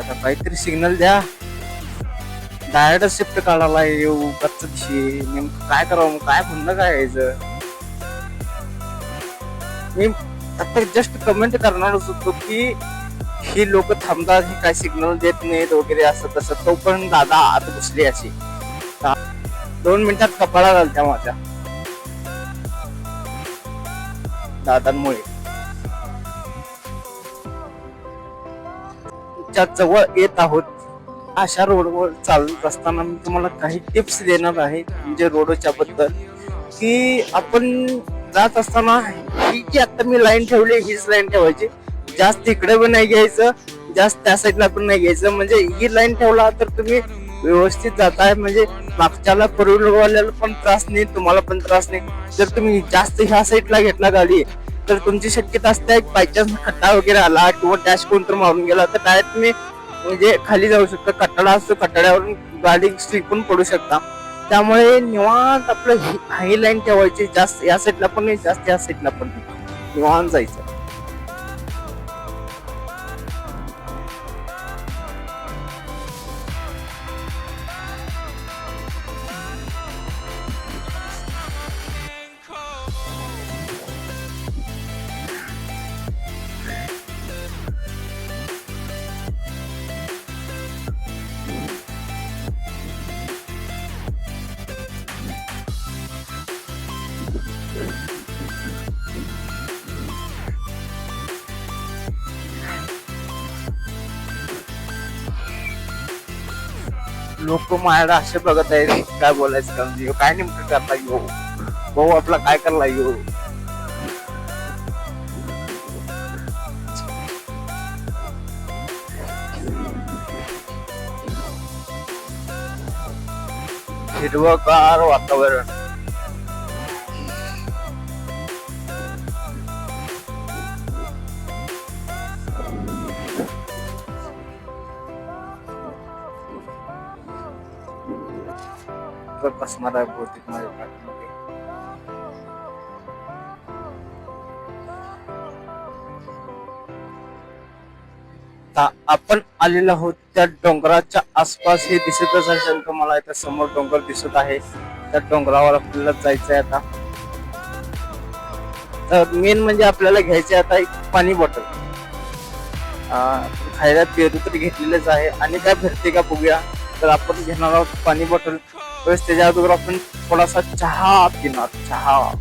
आता काहीतरी सिग्नल द्या. डायरेक्ट शिफ्ट काढायला येऊ कच्च दिशी. नेमकं काय करावं मग काय म्हणणं काय यायचं मी आता जस्ट कमेंट करणार होतो की ही लोक थांबतात हे काय सिग्नल देत नाहीत वगैरे असं तसं. तो पण दादा आत घुसली अशी. दोन मिनिटात कपाळा घालत्या माझ्या. दादांमुळे. च्या जवळ येत आहोत. अशा रोडवर चालत असताना मी तुम्हाला काही टिप्स देणार आहे म्हणजे रोडच्या बद्दल. की आपण जात असताना ही जी आता मी लाईन ठेवली हीच लाईन ठेवायची. जास्त इकडे पण नाही घ्यायचं जास्त त्या साईडला पण नाही घ्यायचं. म्हणजे ही लाईन ठेवला तर तुम्ही व्यवस्थित जाताय. म्हणजे मागच्याला फोर व्हीलरवाल्याला पण त्रास नाही तुम्हाला पण त्रास नाही. जर तुम्ही जास्त ह्या साईडला घेतला गाडी तर तुमची शक्यता असते बायचान्स खड्डा वगैरे आला किंवा डॅश कोणतर मारून गेला तर डायरेक्ट तुम्ही म्हणजे खाली जाऊ शकता. कट्टाळा असतो कट्टाळ्यावरून गाडी स्लिपून पण पडू शकता. त्यामुळे निवांत आपलं ही- लाईन ठेवायची जास्त या साईडला पण नाही जास्त या साईडला पण नाही. निवांत जायचं. लोक माझ्याकडे असे बघत आहेत काय बोलायचं का म्हणजे काय नेमकं करता येऊ भाऊ आपला काय करला येऊ हिरवगार वातावरण. ट्रक असणार आहे बहुतेक माझ्या पाठीमागे. आपण आलेलो आहोत त्या डोंगराच्या आसपास. हे दिसतच असेल तुम्हाला इथं समोर डोंगर दिसत आहे. त्या डोंगरावर आपल्याला जायचंय आता. तर मेन म्हणजे आपल्याला घ्यायचे आता एक पाणी बॉटल खायला पेरू तर घेतलेलंच आहे. आणि काय भेटते का बघूया. तर आपण घेणार आहोत पाणी बॉटल. त्याच्या अगोदर आपण थोडासा चहा पिणार चहा.